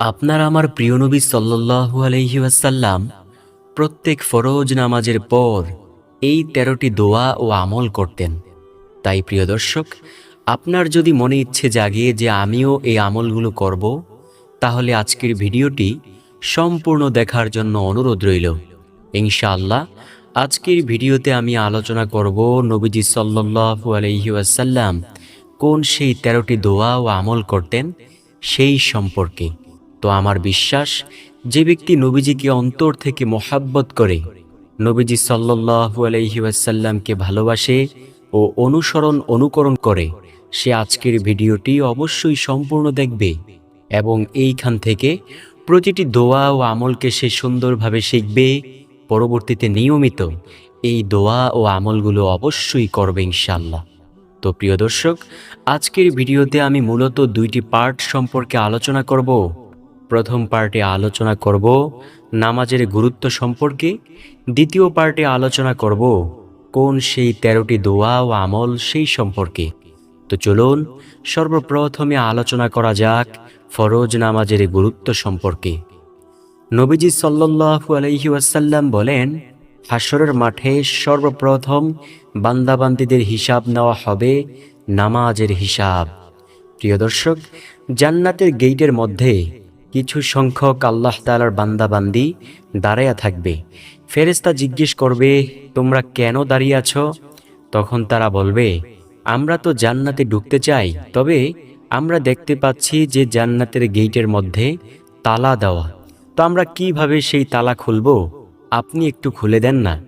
আপনার আমার প্রিয় নবী সাল্লাল্লাহু আলাইহি ওয়াসাল্লাম প্রত্যেক ফরজ নামাজের পর এই তেরোটি দোয়া ও আমল করতেন। তাই প্রিয় দর্শক, আপনার যদি মনে ইচ্ছে জাগে যে আমিও এই আমলগুলো করব, তাহলে আজকের ভিডিওটি সম্পূর্ণ দেখার জন্য অনুরোধ রইল। ইনশাআল্লাহ, আজকের ভিডিওতে আমি আলোচনা করব নবীজি সাল্লাল্লাহু আলাইহি ওয়াসাল্লাম কোন সেই তেরোটি দোয়া ও আমল করতেন, সেই সম্পর্কে। তো আমার বিশ্বাস, যে ব্যক্তি নবীজিকে অন্তর থেকে মোহাব্বত করে, নবীজি সাল্লাল্লাহু আলাইহি ওয়াসাল্লামকে ভালোবাসে ও অনুসরণ অনুকরণ করে, সে আজকের ভিডিওটি অবশ্যই সম্পূর্ণ দেখবে এবং এইখান থেকে প্রতিটি দোয়া ও আমলকে সে সুন্দরভাবে শিখবে। পরবর্তীতে নিয়মিত এই দোয়া ও আমলগুলো অবশ্যই করবে ইনশাল্লাহ তো প্রিয় দর্শক, আজকের ভিডিওতে আমি মূলত দুইটি পার্ট সম্পর্কে আলোচনা করব। প্রথম পার্টে আলোচনা করব নামাজের গুরুত্ব সম্পর্কে, দ্বিতীয় পার্টে আলোচনা করব কোন সেই তেরোটি দোয়া ও আমল সেই সম্পর্কে। তো চলুন, সর্বপ্রথমে আলোচনা করা যাক ফরজ নামাজের গুরুত্ব সম্পর্কে। নবীজি সাল্লাল্লাহু আলাইহি ওয়াসাল্লাম বলেন হাসরের মাঠে সর্বপ্রথম বান্দাবান্দিদের হিসাব নেওয়া হবে নামাজের হিসাব। প্রিয় দর্শক, জান্নাতের গেইটের মধ্যে কিছু সংখ্যক আল্লাহ তালার বান্দাবান্দি দাঁড়াইয়া থাকবে। ফেরেস্তা জিজ্ঞেস করবে, তোমরা কেন দাঁড়িয়ে আছো? তখন তারা বলবে, আমরা তো জান্নাতে ঢুকতে চাই, তবে আমরা দেখতে পাচ্ছি যে জান্নাতের গেইটের মধ্যে তালা দেওয়া। তো আমরা কীভাবে সেই তালা খুলব? আপনি একটু খুলে দেন না।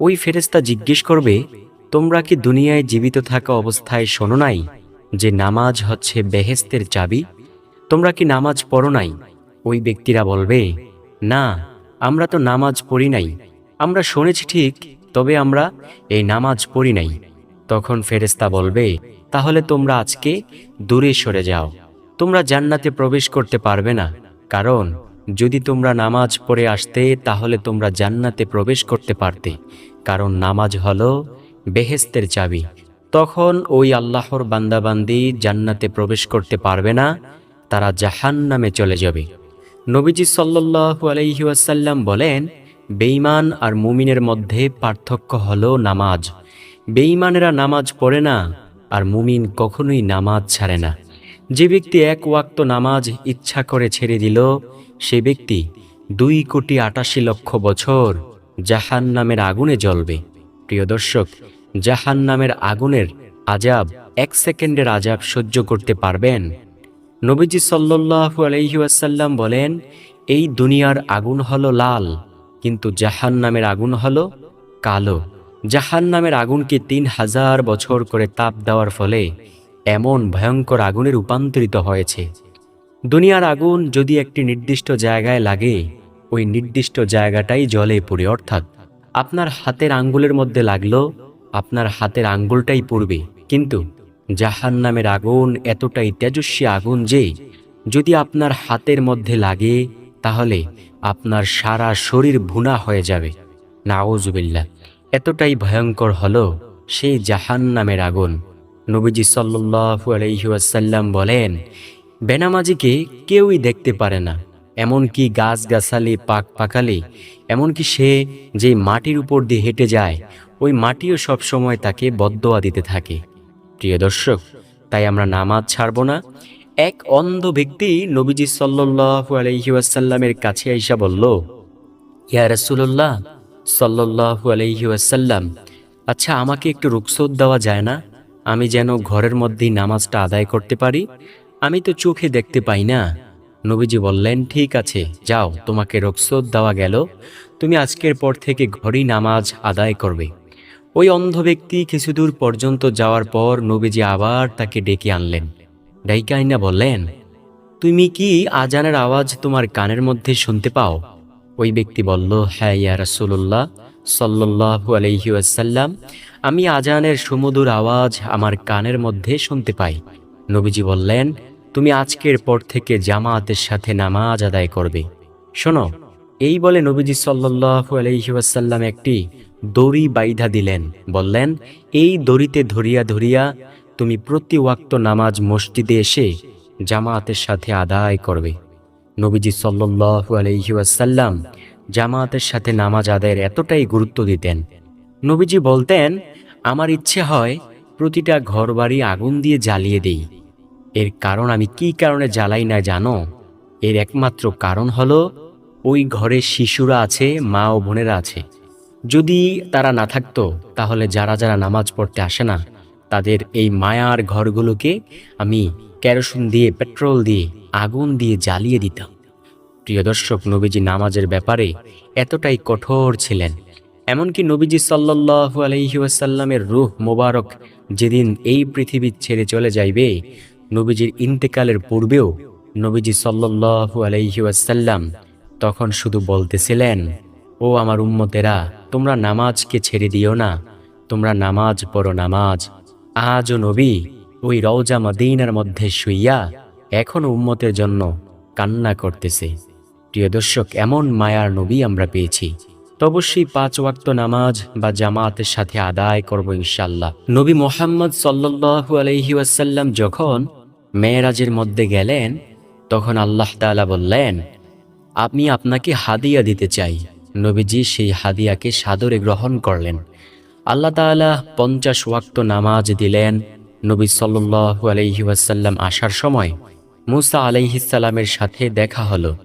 ওই ফেরেস্তা জিজ্ঞেস করবে, তোমরা কি দুনিয়ায় জীবিত থাকা অবস্থায় শোনো নাই যে নামাজ হচ্ছে বেহেস্তের চাবি? তোমরা কি নামাজ পড়ো নাই? ওই ব্যক্তিরা বলবে, না, আমরা তো নামাজ পড়ি নাই। আমরা শুনেছি ঠিক, তবে আমরা এই নামাজ পড়ি নাই। তখন ফেরেস্তা বলবে, তাহলে তোমরা আজকে দূরে সরে যাও। তোমরা জান্নাতে প্রবেশ করতে পারবে না। কারণ, যদি তোমরা নামাজ পড়ে আসতে, তাহলে তোমরা জান্নাতে প্রবেশ করতে পারতে। কারণ নামাজ হলো বেহেস্তের চাবি। তখন ওই আল্লাহর বান্দাবান্দি জান্নাতে প্রবেশ করতে পারবে না। তারা জাহান নামে চলে যাবে। নবীজি সাল্লাল্লাহু আলাইহি ওয়াসাল্লাম বলেন, বেঈমান আর মুমিনের মধ্যে পার্থক্য হলো নামাজ। বেঈমানেরা নামাজ পড়ে না, আর মুমিন কখনোই নামাজ ছাড়ে না। যে ব্যক্তি এক ওয়াক্ত নামাজ ইচ্ছা করে ছেড়ে দিল, সে ব্যক্তি দুই কোটি আটাশি লক্ষ বছর জাহান নামের আগুনে জ্বলবে। প্রিয় দর্শক জাহান নামের আগুনের আজাব এক সেকেন্ডের আজাব সহ্য করতে পারবেন নবীজি সাল্লাল্লাহু আলাইহি ওয়াসাল্লাম বলেন, এই দুনিয়ার আগুন হলো লাল, কিন্তু জাহান নামের আগুন হলো কালো। জাহান নামের আগুনকে তিন হাজার বছর করে তাপ দেওয়ার ফলে এমন ভয়ঙ্কর আগুনে রূপান্তরিত হয়েছে। দুনিয়ার আগুন যদি একটি নির্দিষ্ট জায়গায় লাগে, ওই নির্দিষ্ট জায়গাটাই জলে পড়ে, অর্থাৎ আপনার হাতের আঙ্গুলের মধ্যে লাগল, আপনার হাতের আঙ্গুলটাই পড়বে। কিন্তু জাহান নামের আগুন এতটাই তেজস্বী আগুন যে, যদি আপনার হাতের মধ্যে লাগে, তাহলে আপনার সারা শরীর ভুনা হয়ে যাবে। নাওজুবিল্লা এতটাই ভয়ঙ্কর হলো সেই জাহান নামের আগুন। নবীজি সাল্লু আলহিউসাল্লাম বলেন, বেনামাজিকে কেউই দেখতে পারে না। এমনকি গাছ গাছালি পাক পাকালি এমনকি সে যে মাটির উপর দিয়ে হেঁটে যায়, ওই মাটিও সবসময় তাকে বদোয়া দিতে থাকে। প্রিয় দর্শক তাই আমরা নামাজ ছাড়ব না। এক অন্ধ ব্যক্তি নবীজি সাল্লু আলহিউসাল্লামের কাছে আইসা বলল, ইয়া রসুল্লাহ সাল্লু আলহিউসাল্লাম আচ্ছা আমাকে একটু রুকসত দেওয়া যায় না? আমি যেন ঘরের মধ্যেই নামাজটা আদায় করতে পারি। আমি তো চোখে দেখতে পাই না। নবীজি বললেন, ঠিক আছে, যাও, তোমাকে রক্সত দেওয়া গেল। তুমি আজকের পর থেকে ঘরেই নামাজ আদায় করবে। ওই অন্ধ ব্যক্তি কিছু দূর পর্যন্ত যাওয়ার পর নবীজি আবার তাকে ডেকে আনলেন। ডাইকাইনা বললেন, তুমি কি আজানের আওয়াজ তোমার কানের মধ্যে শুনতে পাও? ওই ব্যক্তি বলল হ্যাঁ ইয়া রাসূলুল্লাহ সাল্লাল্লাহু আলাইহি ওয়াসাল্লাম, আমি আজানের সুমধুর আওয়াজ আমার কানের মধ্যে শুনতে পাই। নবীজি বললেন, তুমি আজকের পর থেকে জামাতের সাথে নামাজ আদায় করবে। শোনো, এই বলে নবীজি সাল্লাল্লাহু আলাইহি ওয়াসাল্লাম একটি দড়ি বাইধা দিলেন, বললেন, এই দড়িতে ধরিয়া ধরিয়া তুমি প্রতি ওয়াক্ত নামাজ মসজিদে এসে জামাতের সাথে আদায় করবে। নবীজি সাল্লাল্লাহু আলাইহি ওয়াসাল্লাম জামাতের সাথে নামাজ আদায়ের এতটাই গুরুত্ব দিতেন। নবীজি বলতেন, আমার ইচ্ছে হয় প্রতিটা ঘরবাড়ি আগুন দিয়ে জ্বালিয়ে দেই। এর কারণ আমি কি কারণে জ্বালাই না জানো? এর একমাত্র কারণ হলো, ওই ঘরে শিশুরা আছে, মা ও বোনেরা আছে। যদি তারা না থাকতো, তাহলে যারা যারা নামাজ পড়তে আসে না, তাদের এই মায়ার ঘরগুলোকে আমি কেরোসিন দিয়ে, পেট্রোল দিয়ে, আগুন দিয়ে জ্বালিয়ে দিতাম। প্রিয় দর্শক, নবীজি নামাজের ব্যাপারে এতটাই কঠোর ছিলেন। এমনকি নবীজি সাল্লাল্লাহু আলাইহি ওয়াসাল্লামের রূহ মোবারক যেদিন এই পৃথিবী ছেড়ে চলে যাইবে, নবীজির ইন্তেকালের পূর্বেও নবীজি সাল্লাল্লাহু আলাইহি ওয়াসাল্লাম তখন শুধু বলতেছিলেন, ও আমার উম্মতেরা তোমরা নামাজকে ছেড়ে দিও না। তোমরা নামাজ পড়ো নামাজ। আজও নবী ওই রওজা মদিনার মধ্যে শুইয়া এখনও উম্মতের জন্য কান্না করতেছে। প্রিয় দর্শক, এমন মায়ার নবী আমরা পেয়েছি। অবশ্যই পাঁচ ওয়াক্ত নামাজ বা জামাতের সাথে আদায় করব ইনশাল্লাহ নবী মোহাম্মদ সাল্লাল্লাহু আলাইহি ওয়াসাল্লাম যখন মেয়েরাজের মধ্যে গেলেন, তখন আল্লাহ তাআলা বললেন, আমি আপনাকে হাদিয়া দিতে চাই। নবীজি সেই হাদিয়াকে সাদরে গ্রহণ করলেন। আল্লাহ তাআলা পঞ্চাশ ওয়াক্ত নামাজ দিলেন নবী সাল্লাল্লাহু আলাইহি ওয়াসাল্লাম আসার সময়। মুসা আলাইহিসাল্লামের সাথে দেখা হলো।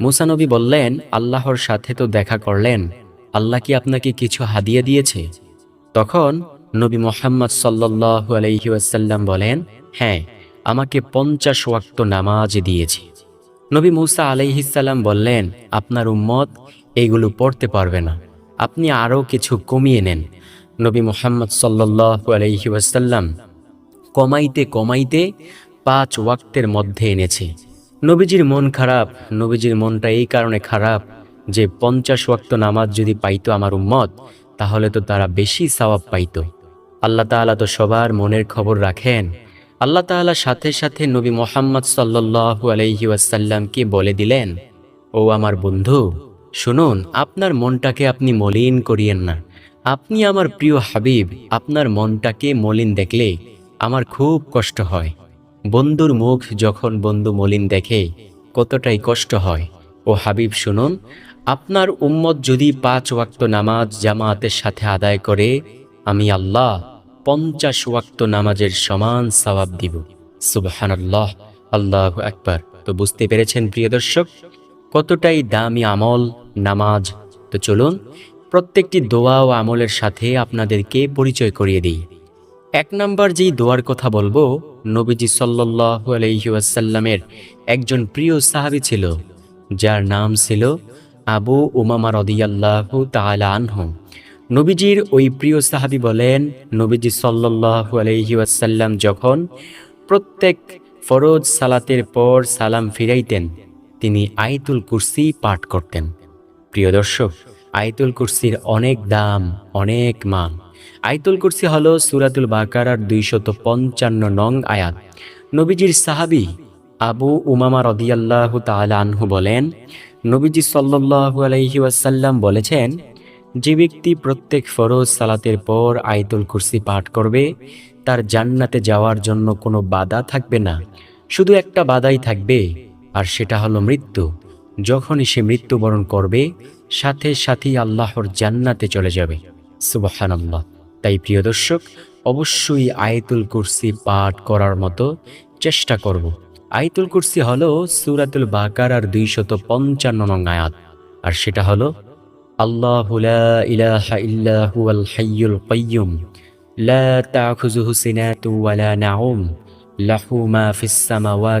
মুসা নবী বললেন, আল্লাহর সাথে তো দেখা করলেন। আল্লাহ কি আপনাকে কিছু হাদিয়া দিয়েছে? তখন নবী মোহাম্মদ সাল্লাল্লাহু আলাইহি ওয়াসাল্লাম বলেন হ্যাঁ আমাকে পঞ্চাশ ওয়াক্ত নামাজ দিয়েছে। নবী মুসা আলাইহিসাল্লাম বললেন, আপনার উম্মত এইগুলো পড়তে পারবে না। আপনি আরও কিছু কমিয়ে নেন। নবী মোহাম্মদ সাল্লাল্লাহু আলাইহি ওয়াসাল্লাম কমাইতে কমাইতে পাঁচ ওয়াক্তের মধ্যে এনেছে। নবীজির মন খারাপ, নবীজির মনটা এই কারণে খারাপ যে পঞ্চাশ ওয়াক্ত নামাজ যদি পাইতো আমার উম্মত, তাহলে তো তারা বেশি সওয়াব পাইতো। আল্লাহ তাআলা তো সবার মনের খবর রাখেন। আল্লাহ তাআলা সাথে সাথে নবী মোহাম্মদ সাল্লাল্লাহু আলাইহি ওয়াসাল্লামকে বলে দিলেন, ও আমার বন্ধু শুনুন, আপনার মনটাকে আপনি মলিন করিয়েন না। আপনি আমার প্রিয় হাবিব, আপনার মনটাকে মলিন দেখলে আমার খুব কষ্ট হয়। বন্ধুর মুখ যখন বন্ধু মলিন দেখে, কতটাই কষ্ট হয়। ও হাবিব, শুনুন, আপনার উম্মত যদি পাঁচ ওয়াক্ত নামাজ জামাতের সাথে আদায় করে, আমি আল্লাহ পঞ্চাশ ওয়াক্ত নামাজের সমান সওয়াব দিব। সুবহানাল্লাহ, আল্লাহ আকবার। তো বুঝতে পেরেছেন, প্রিয় দর্শক? কতটাই দামি আমল নামাজ? তো চলুন, প্রত্যেকটি দোয়া ও আমলের সাথে আপনাদেরকে পরিচয় করিয়ে দিই। এক নাম্বার যেই দোয়ার কথা বলব, নবীজি সাল্লাল্লাহু আলাইহি ওয়াসাল্লামের একজন প্রিয় সাহাবী ছিল, যার নাম ছিল আবু উমামা রদিয়াল্লাহু তাআলা আনহু। নবীজির ওই প্রিয় সাহাবী বলেন, নবীজি সাল্লাল্লাহু আলাইহি ওয়াসাল্লাম যখন প্রত্যেক ফরজ সালাতের পর সালাম ফিরাইতেন তিনি আয়াতুল কুরসি পাঠ করতেন। প্রিয় দর্শক, আয়াতুল কুরসির অনেক দাম, অনেক মান। আয়াতুল কুরসি হলো সুরাতুল বাকারার দুইশত পঞ্চান্ন নং আয়াত। নবীজির সাহাবি আবু উমামা রদিয়াল্লাহু তাআলা আনহু বলেন, নবীজি আলাইহি ওয়াসাল্লাম বলেছেন, যে ব্যক্তি প্রত্যেক ফরজ সালাতের পর আয়াতুল কুরসি পাঠ করবে, তার জান্নাতে যাওয়ার জন্য কোনো বাধা থাকবে না। শুধু একটা বাধাই থাকবে আর সেটা হলো মৃত্যু। যখনই সে মৃত্যুবরণ করবে, সাথে সাথেই আল্লাহর জান্নাতে চলে যাবে। সুবহানাল্লাহ। তাই প্রিয় দর্শক, অবশ্যই আয়তুল কুরসি পাঠ করার মতো চেষ্টা করব। আয়াতুল কুরসি হলো সূরাতুল বাকারার দুইশত পঞ্চান্ন নং আয়াত। আর সেটা হলো, আল্লাহু লা ওয়ালা লাহু মা ওয়া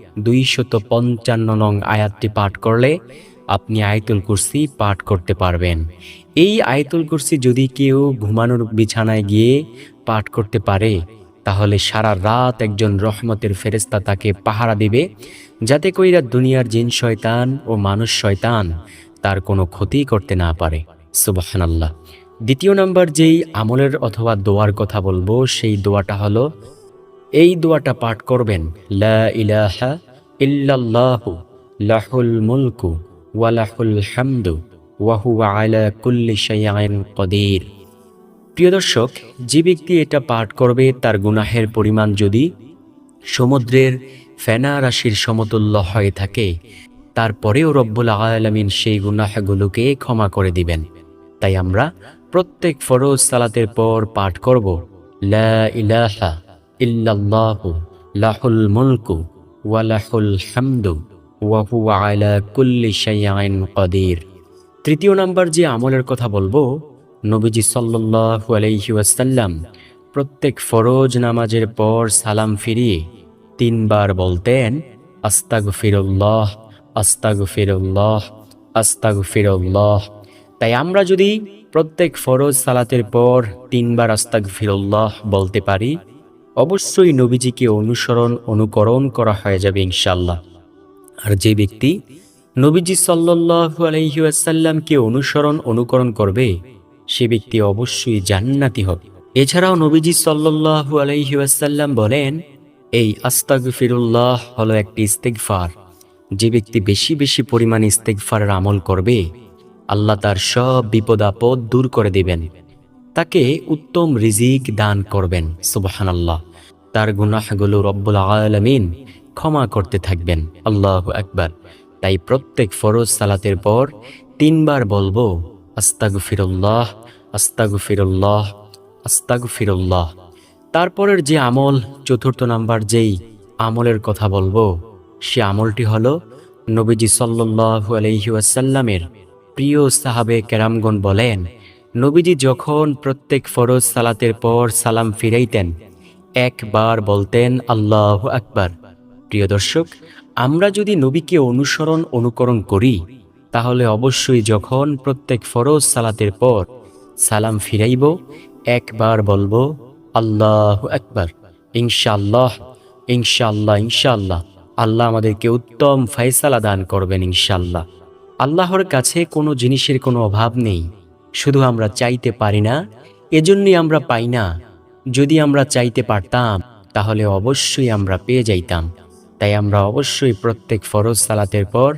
দুইশত পঞ্চান্ন নং আয়াতটি পাঠ করলে আপনি আয়তুল কুরসি পাঠ করতে পারবেন। এই আয়তুল কুরসি যদি কেউ ঘুমানোর বিছানায় গিয়ে পাঠ করতে পারে, তাহলে সারা রাত একজন রহমতের ফেরেস্তা তাকে পাহারা দিবে, যাতে কইরা দুনিয়ার জিন শয়তান ও মানুষ শয়তান তার কোনো ক্ষতি করতে না পারে। সুবাহানাল্লাহ। দ্বিতীয় নম্বর যেই আমলের অথবা দোয়ার কথা বলব, সেই দোয়াটা হলো এই দোয়াটা পাঠ করবেন, লা ইলাহা ইল্লাল্লাহু লাহুল মুলকু আলা প্রিয় দর্শক, যে ব্যক্তি এটা পাঠ করবে, তার গুনাহের পরিমাণ যদি সমুদ্রের ফেনা রাশির সমতুল্য হয়ে থাকে, তারপরেও রব্বুল আলামিন সেই গুনাহগুলোকে ক্ষমা করে দিবেন। তাই আমরা প্রত্যেক ফরজ সালাতের পর পাঠ করব, লা ইলাহা ইল্লাল্লাহু লাহুল মুলকু ওয়ালাহুল হামদু ওয়া হুয়া আলা কুল্লি শাইআইন কদির। তৃতীয় নাম্বার যে আমলের কথা বলব, নবীজি সাল্লাল্লাহু আলাইহি ওয়াসাল্লাম প্রত্যেক ফরজ নামাজের পর সালাম ফিরিয়ে তিনবার বলতেন, আস্তাগফিরুল্লাহ আস্তাগফিরুল্লাহ আস্তাগফিরুল্লাহ। তাই আমরা যদি প্রত্যেক ফরজ সালাতের পর তিনবার আস্তাগফিরুল্লাহ বলতে পারি অবশ্যই নবীজিকে অনুসরণ, অনুকরণ করা হয়ে যাবে ইনশাল্লাহ আর যে ব্যক্তি নবীজি সাল্লাল্লাহু আলাইহি ওয়াসাল্লামকে অনুসরণ, অনুকরণ করবে, সে ব্যক্তি অবশ্যই জান্নাতি হবে। এছাড়াও নবীজি সাল্লাল্লাহু আলাইহি ওয়াসাল্লাম বলেন, এই আস্তাগফিরুল্লাহ হলো একটি ইস্তেকফার যে ব্যক্তি বেশি বেশি পরিমাণে ইস্তেগফারের আমল করবে, আল্লাহ তার সব বিপদ আপদ দূর করে দিবেন। তাকে উত্তম রিজিক দান করবেন, সুবহানাল্লাহ। তার গুনাহগুলো রব্বুল আলামিন ক্ষমা করতে থাকবেন, আল্লাহ একবার তাই প্রত্যেক ফরজ সালাতের পর তিনবার বলব আস্তাগু ফিরুল্লাহ আস্তাগু ফিরুল্লাহ আস্তাগফিরুল্লাহ আস্তাগফিরুল্লাহ। তারপরের যে আমল, চতুর্থ নাম্বার যেই আমলের কথা বলব, সে আমলটি হল নবীজি সাল্লাল্লাহু আলাইহি ওয়াসাল্লামের প্রিয় সাহাবে কেরামগণ বলেন নবীজি যখন প্রত্যেক ফরজ সালাতের পর সালাম ফিরাইতেন, একবার বলতেন, আল্লাহ আকবার। প্রিয় দর্শক, আমরা যদি নবীকে অনুসরণ, অনুকরণ করি, তাহলে অবশ্যই যখন প্রত্যেক ফরজ সালাতের পর সালাম ফিরাইব, একবার বলব, আল্লাহ আকবার। ইনশাআল্লাহ ইনশাআল্লাহ ইনশাআল্লাহ। আল্লাহ আমাদেরকে উত্তম ফয়সালা দান করবেন ইনশাআল্লাহ। আল্লাহর কাছে কোনো জিনিসের কোনো অভাব নেই। শুধু আমরা চাইতে পারি না, এজন্যই আমরা পাই না। যদি আমরা চাইতে পারতাম, তাহলে অবশ্যই আমরা পেয়ে যাইতাম। তাই আমরা অবশ্যই প্রত্যেক ফরজ সালাতের পর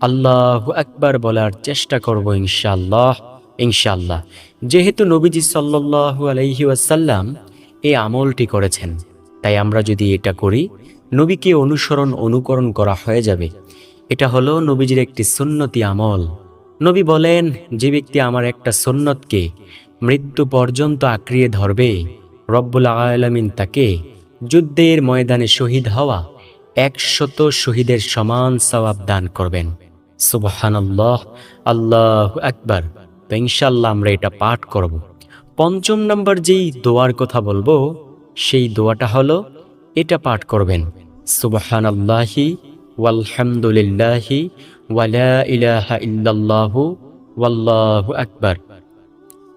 আল্লাহ আকবার বলার চেষ্টা করব ইনশাল্লাহ ইনশাল্লাহ যেহেতু নবীজি সাল্লাল্লাহু আলাইহি ওয়াসাল্লাম এই আমলটি করেছেন, তাই আমরা যদি এটা করি, নবীকে অনুসরণ, অনুকরণ করা হয়ে যাবে। এটা হলো নবীজির একটি সুন্নতি আমল। নবী বলেন, যে ব্যক্তি আমার একটা সুন্নতকে মৃত্যু পর্যন্ত আঁকড়িয়ে ধরবে, রব্বুল আলামিন তাকে যুদ্ধের ময়দানে শহীদ হওয়া একশত শহীদের সমান সওয়াব দান করবেন। সুবহানাল্লাহ, আল্লাহ আকবার। তো ইনশাল্লাহ আমরা এটা পাঠ করব। পঞ্চম নম্বর যেই দোয়ার কথা বলব, সেই দোয়াটা হলো, এটা পাঠ করবেন। সুবহানাল্লাহি ওয়ালহামদুলিল্লাহি ওয়ালা ইলাহা ইল্লাল্লাহু ওয়াল্লাহু আকবার।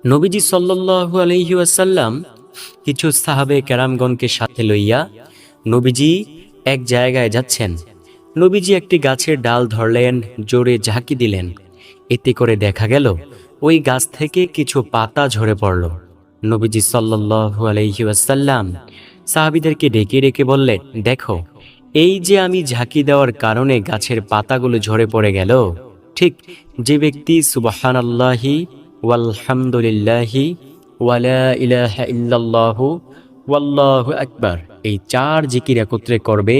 নবীজি সাল্লাল্লাহু আলাইহি ওয়াসাল্লাম কিছু সাহাবে কেরামগণকে সাথে লইয়া নবীজি এক জায়গায় যাচ্ছেন। নবীজি একটি গাছের ডাল ধরলেন, জোরে ঝাঁকি দিলেন। এতে করে দেখা গেল, ওই গাছ থেকে কিছু পাতা ঝরে পড়ল। নবীজি সাল্লাল্লাহু আলাইহি ওয়াসাল্লাম সাহাবিদেরকে ডেকে ডেকে বললেন, দেখো এই যে আমি ঝাঁকি দেওয়ার কারণে গাছের পাতাগুলো ঝরে পড়ে গেল, ঠিক যে ব্যক্তি সুবাহান আল্লাহি ওয়ালহামদুলিল্লাহি ওয়ালা ইলাহা ইল্লাল্লাহু ওয়াল্লাহু আকবার, এই চার জিকির একত্রে করবে,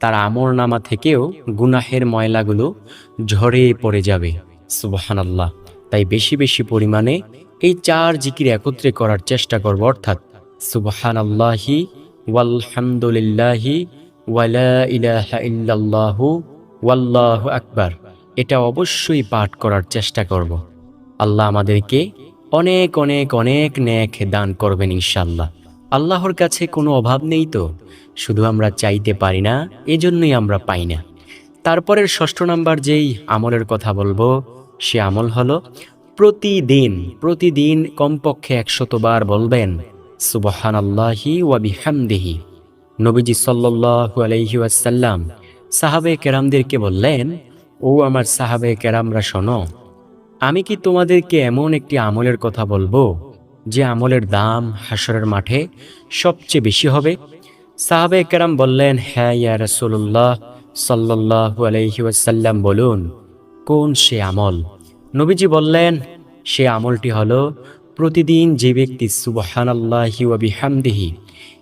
তার আমর নামা থেকেও গুনাহের ময়লাগুলো ঝরে পড়ে যাবে সুবাহান আল্লাহ তাই বেশি বেশি পরিমাণে এই চার জিকির একত্রে করার চেষ্টা করব, অর্থাৎ সুবাহান আল্লাহি ওয়ালহামদুলিল্লাহি ওয়ালা ইলাহা ইল্লাল্লাহু ওয়াল্লাহু আকবার। এটা অবশ্যই পাঠ করার চেষ্টা করব। আল্লাহ আমাদেরকে অনেক অনেক অনেক নেক দান করবেন ইনশাল্লাহ আল্লাহর কাছে কোনো অভাব নেই তো? শুধু আমরা চাইতে পারি না, এজন্যই আমরা পাই না। তারপরের ষষ্ঠ নাম্বার যেই আমলের কথা বলব, সে আমল হলো প্রতিদিন প্রতিদিন কমপক্ষে একশতবার বলবেন সুবহান আল্লাহি ওয়া বিহামদিহি। নবীজি সাল্লাল্লাহু আলাইহি ওয়াসাল্লাম সাহাবে কেরামদেরকে বললেন, ও আমার সাহাবে কেরামরা শোনো, আমি কি তোমাদেরকে এমন একটি আমলের কথা বলব যে আমলের দাম হাসরের মাঠে সবচেয়ে বেশি হবে? সাহাবে কেরাম বললেন হ্যাঁ ইয়া রাসূলুল্লাহ সাল্লাল্লাহু আলাইহি ওয়াসাল্লাম বলুন, কোন সে আমল? নবীজি বললেন, সে আমলটি হলো প্রতিদিন যে ব্যক্তি সুবহানাল্লাহি ওয়া বিহামদিহি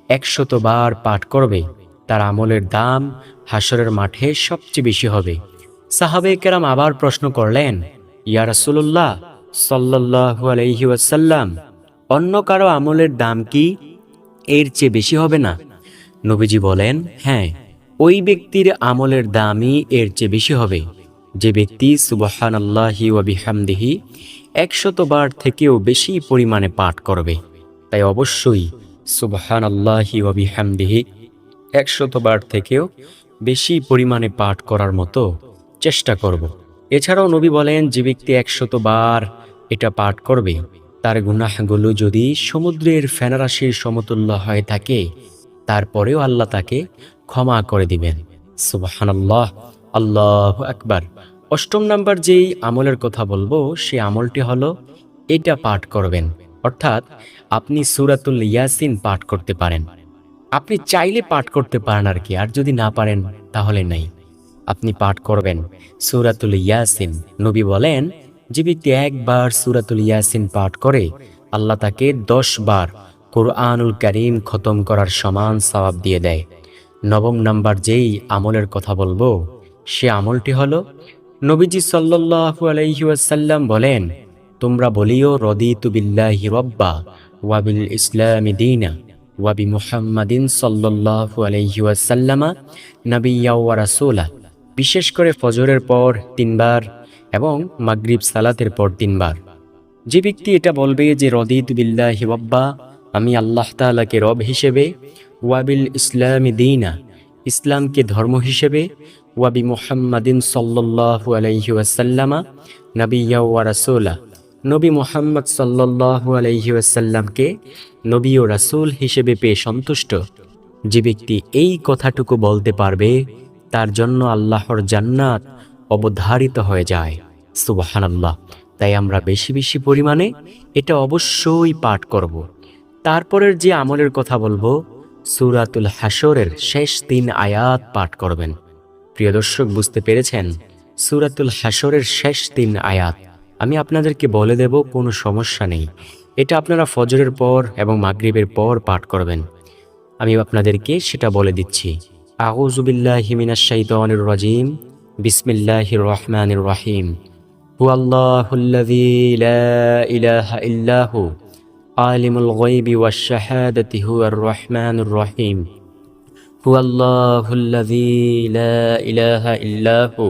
একশত বার পাঠ করবে, তার আমলের দাম হাসরের মাঠে সবচেয়ে বেশি হবে। সাহাবে কেরাম আবার প্রশ্ন করলেন, ইয়া রাসূলুল্লাহ সাল্লাল্লাহু আলাইহি ওয়াসাল্লাম, অন্য কারও আমলের দাম কি এর চেয়ে বেশি হবে না? নবীজি বলেন হ্যাঁ ওই ব্যক্তির আমলের দামই এর চেয়ে বেশি হবে। যে ব্যক্তি সুবহান আল্লাহি ওয়াবিহামদিহি একশত বার থেকেও বেশি পরিমাণে পাঠ করবে, তাই অবশ্যই সুবহান আল্লাহি ওয়াবিহামদিহি একশত বার থেকেও বেশি পরিমাণে পাঠ করার মতো চেষ্টা করব। এছাড়াও নবী বলেন, যে ব্যক্তি একশতবার এটা পাঠ করবে, তার গুনাহগুলো যদি সমুদ্রের ফেনারাশির সমতুল্য হয়ে থাকে, তারপরেও আল্লাহ তাকে ক্ষমা করে দিবেন। সুবহানাল্লাহ, আল্লাহ আকবার। অষ্টম নাম্বার যেই আমলের কথা বলব সে আমলটি হলো, এটা পাঠ করবেন। অর্থাৎ আপনি সুরাতুল ইয়াসিন পাঠ করতে পারেন। আপনি চাইলে পাঠ করতে পারেন আর কি, আর যদি না পারেন তাহলে নাই। আপনি পাঠ করবেন সুরাতুল ইয়াসিন। নবী বলেন, যে ব্যক্তি একবার সুরাতুল ইয়াসিন পাঠ করে, আল্লাহ তাকে দশ বার কোরআনুল করিম খতম করার সমান সওয়াব দিয়ে দেয়। নবম নাম্বার যেই আমলের কথা বলব, সে আমলটি হলো, নবীজি সাল্লাল্লাহু আলাইহি ওয়াসাল্লাম বলেন তোমরা বলিও, রদিতু বিল্লাহি রব্বা ওয়াবিল ইসলামি দীনা ওয়াবি মুহাম্মাদিন সাল্লাল্লাহু আলাইহি ওয়াসাল্লামা নাবিয়্যা ওয়া রাসূলা। বিশেষ করে ফজরের পর তিনবার এবং মাগরিব সালাতের পর তিনবার। যে ব্যক্তি এটা বলবে যে, রদিত বিল্লাহি রব্বা, আমি আল্লাহ তাআলাকে রব হিসেবে ওয়াবিল ইসলামি দীনা, ইসলামকে ধর্ম হিসেবে ওয়াবি মুহাম্মাদিন সাল্লাল্লাহু আলাইহি ওয়াসাল্লামা নাবিয়্যা ওয়া রাসূলা। নবী মোহাম্মদ সাল্লাল্লাহু আলাইহি ওয়াসাল্লামকে নবী ও রাসূল হিসেবে পেয়ে সন্তুষ্ট। যে ব্যক্তি এই কথাটুকু বলতে পারবে, তার জন্য আল্লাহর জান্নাত অবধারিত হয়ে যায়। সুবহানাল্লাহ। তাই আমরা বেশি বেশি পরিমাণে এটা অবশ্যই পাঠ করব। তারপরের যে আমলের কথা বলব, সুরাতুল হাসরের শেষ তিন আয়াত পাঠ করবেন। প্রিয় দর্শক, বুঝতে পেরেছেন? সুরাতুল হাসরের শেষ তিন আয়াত। আমি আপনাদেরকে বলে দেব কোনো সমস্যা নেই এটা আপনারা ফজরের পর এবং মাগরিবের পর পাঠ করবেন আমি আপনাদেরকে সেটা বলে দিচ্ছি আউজুবিল্লাহি মিনাশ শাইতানির রাজিম বিসমিল্লাহির রহমানির রহিম هو الله الذي لا إله إلا هو عالم الغيب والشهادة هو الرحمن الرحيم هو الله الذي لا إله إلا هو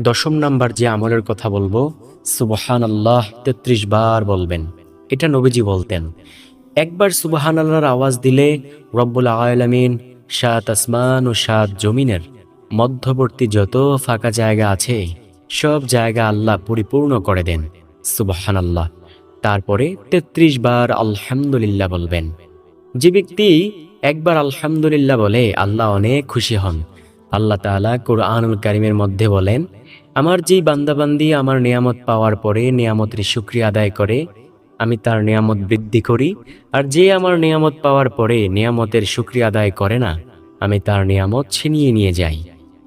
দশম নাম্বার যে আমলের কথা বলব সুবহান আল্লাহ তেত্রিশ বার বলবেন। এটা নবীজি বলতেন। একবার সুবহান আল্লাহর আওয়াজ দিলে রব্বুল আলামিন সাত আসমান ও সাত জমিনের মধ্যবর্তী যত ফাঁকা জায়গা আছে, সব জায়গা আল্লাহ পরিপূর্ণ করে দেন সুবহান আল্লাহ তারপরে তেত্রিশ বার আলহামদুলিল্লাহ বলবেন। যে ব্যক্তি একবার আলহামদুলিল্লাহ বলে আল্লাহ অনেক খুশি হন। আল্লাহ তাআলা কোরআনুল কারিমের মধ্যে বলেন আমার যেই বান্দাবান্দি আমার নিয়ামত পাওয়ার পরে নিয়ামতের শুক্রিয়া আদায় করে, আমি তার নিয়ামত বৃদ্ধি করি, আর যে আমার নিয়ামত পাওয়ার পরে নিয়ামতের শুক্রিয়া আদায় করে না, আমি তার নিয়ামত ছিনিয়ে নিয়ে যাই।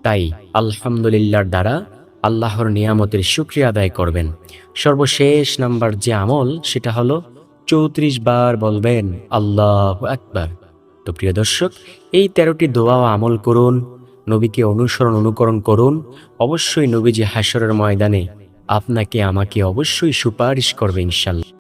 তাই আলহামদুলিল্লাহর দ্বারা আল্লাহর নিয়ামতের শুক্রিয়া আদায় করবেন। সর্বশেষ নাম্বার যে আমল, সেটা হলো চৌত্রিশ বার বলবেন, আল্লাহ আকবার। তো প্রিয় দর্শক, এই তেরোটি দোয়া আমল করুন নবীকে অনুসরণ অনুকরণ করুন। অবশ্যই নবীজি হাসরের ময়দানে আপনাকে আমাকে অবশ্যই সুপারিশ করবে ইনশাল্লাহ।